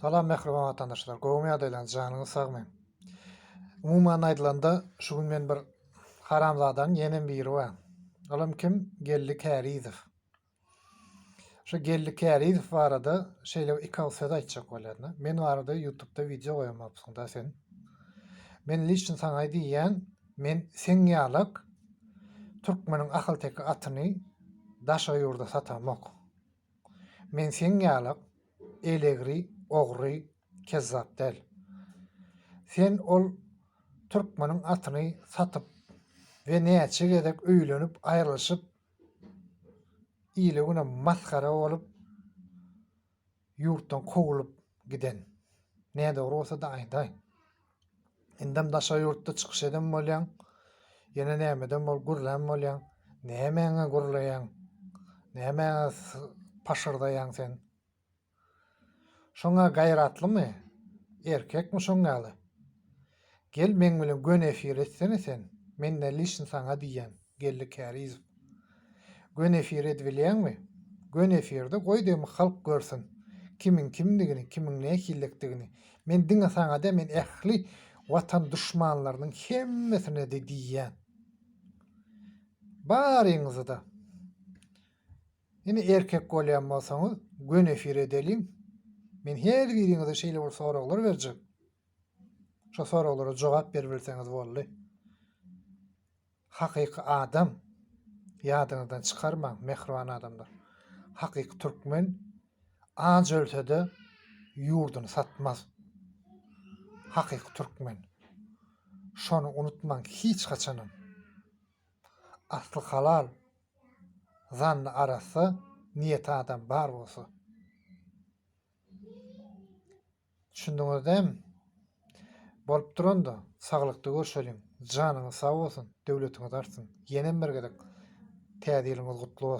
Salam mehriban vatandaşlar. Gowmy adaylan janyňy sagmaýyn. Umuman aýdylanda şu gün men bir haramzadan ýenen biri bar. Olam kim? Gelli Kärizow. Şu Gelli Kärizow barada şeýle iki awsada aýtjak bolardy. Men barada YouTube'da video goýamapsyň da sen. Men liçin saňa diýen, men sen ýalyk türkmeniň ahal teki atyny daşa ýurda satamok. Men sen ýalyk elegri, ogry, kezzap del. Sen ol türkmeniň atyny satyp we näçe gedek öýlenip aýrylyşyp ýyly güne maskara bolup ýurtdan kogulyp giden. Näde bolsa da aýdaý. Indem daşa ýurtda çykyş eden bolýan, ýene nämeden bol gurlan bolýan, nämeňe gurlaýan, nämeňe paşyrdaýan sen. Şoňa gaýratlymy? Erkekmi şoňaly? Gel men bilen gön efir etsene sen. Men de liçin saňa diýen, gelli Kärizow. Gön efir edip bilýärmi? Gön efirde goýdym halk görsün. Kimiň kimdigini, kimiň näkillikdigini. Men diňe saňa da men ähli watan düşmanlarynyň hemmesine de diýen. Baryňyzy da. Erkek bolýan bolsaňyz gön efir edelim. Men her biriňize şeýle bir soraglar berjek. Şo soraglara jogap berip bilseňiz boldy. Hakyky adam ýadyňyzdan çykarmaň, mehriban adamlar. Hakyky türkmen az ölsede ýurduny satmaz. Hakyky türkmen. Şonu unutmaň hiç haçanam. Asly halal zanny arasy niýet adam bar bolsa. түшүндүңөр да эми болуп турондо саглыкты көрүшө жаныңыз сау болсын дәулетіңіз артсын енен бергедек тээ дилиңиз кутулуу